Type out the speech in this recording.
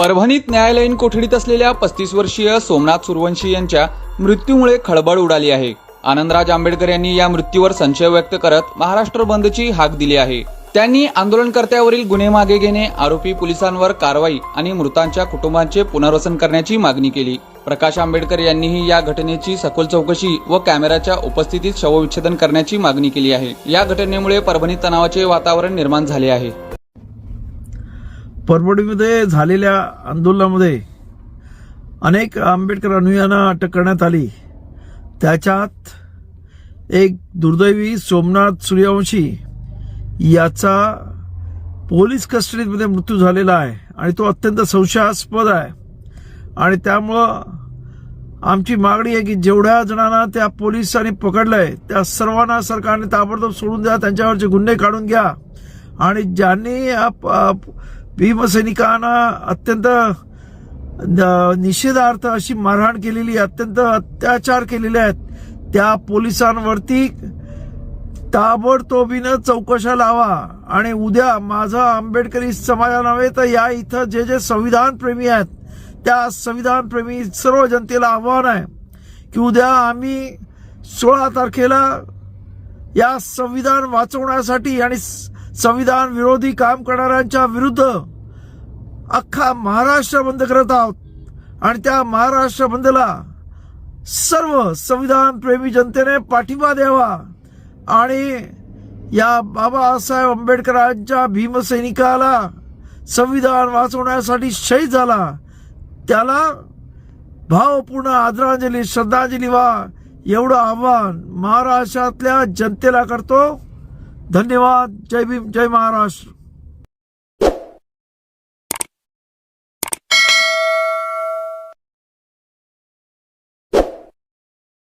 परभणीत न्यायालयीन कोठडीत असलेल्या पस्तीस वर्षीय सोमनाथ सुरवंशी यांच्या मृत्यूमुळे खळबळ उडाली आहे. आनंदराज आंबेडकर यांनी या मृत्यूवर संशय व्यक्त करत महाराष्ट्र बंदची हाक दिली आहे. त्यांनी आंदोलनकर्त्यावरील गुन्हे मागे घेणे आरोपी पोलिसांवर कारवाई आणि मृतांच्या कुटुंबांचे पुनर्वसन करण्याची मागणी केली. प्रकाश आंबेडकर यांनीही या घटनेची सखोल चौकशी व कॅमेऱ्याच्या उपस्थितीत शवविच्छेदन करण्याची मागणी केली आहे. या घटनेमुळे परभणीत तणावाचे वातावरण निर्माण झाले आहे. परभणीमध्ये झालेल्या आंदोलनामध्ये अनेक आंबेडकर अनुयायांना अटक करण्यात आली. त्याच्यात एक दुर्दैवी सोमनाथ सूर्यवंशी याचा पोलीस कस्टडीमध्ये मृत्यू झालेला आहे आणि तो अत्यंत संशयास्पद आहे. आणि त्यामुळं आमची मागणी आहे की जेवढ्या जणांना त्या पोलिसांनी पकडलंय त्या सर्वांना सरकारने ताबडतोब सोडून द्या त्यांच्यावरचे गुन्हे काढून घ्या. आणि ज्यांनी या भीमसैनिकांना अत्यंत न- निषेधार्थ अशी मारहाण केलेली अत्यंत अत्याचार केलेले आहेत. त्या पोलिसांवरती ताबडतोबीनं चौकशा लावा. आणि उद्या माझा आंबेडकरी समाजा नव्हे तर या इथं जे जे संविधान प्रेमी आहेत त्या संविधान प्रेमी सर्व जनतेला आव्हान आहे की उद्या आम्ही सोळा तारखेला या संविधान वाचवण्यासाठी आणि संविधान विरोधी काम करणाऱ्यांच्या विरुद्ध अख्खा महाराष्ट्र बंद करत आहोत. आणि त्या महाराष्ट्र बंदला सर्व संविधान प्रेमी जनतेने पाठिंबा द्यावा. आणि या बाबासाहेब आंबेडकरांच्या भीमसैनिकाला संविधान वाचवण्यासाठी शहीद झाला. त्याला भावपूर्ण आदरांजली श्रद्धांजली व्हा एवढं आव्हान महाराष्ट्रातल्या जनतेला करतो. धन्यवाद. जय भीम जय महाराष्ट्र.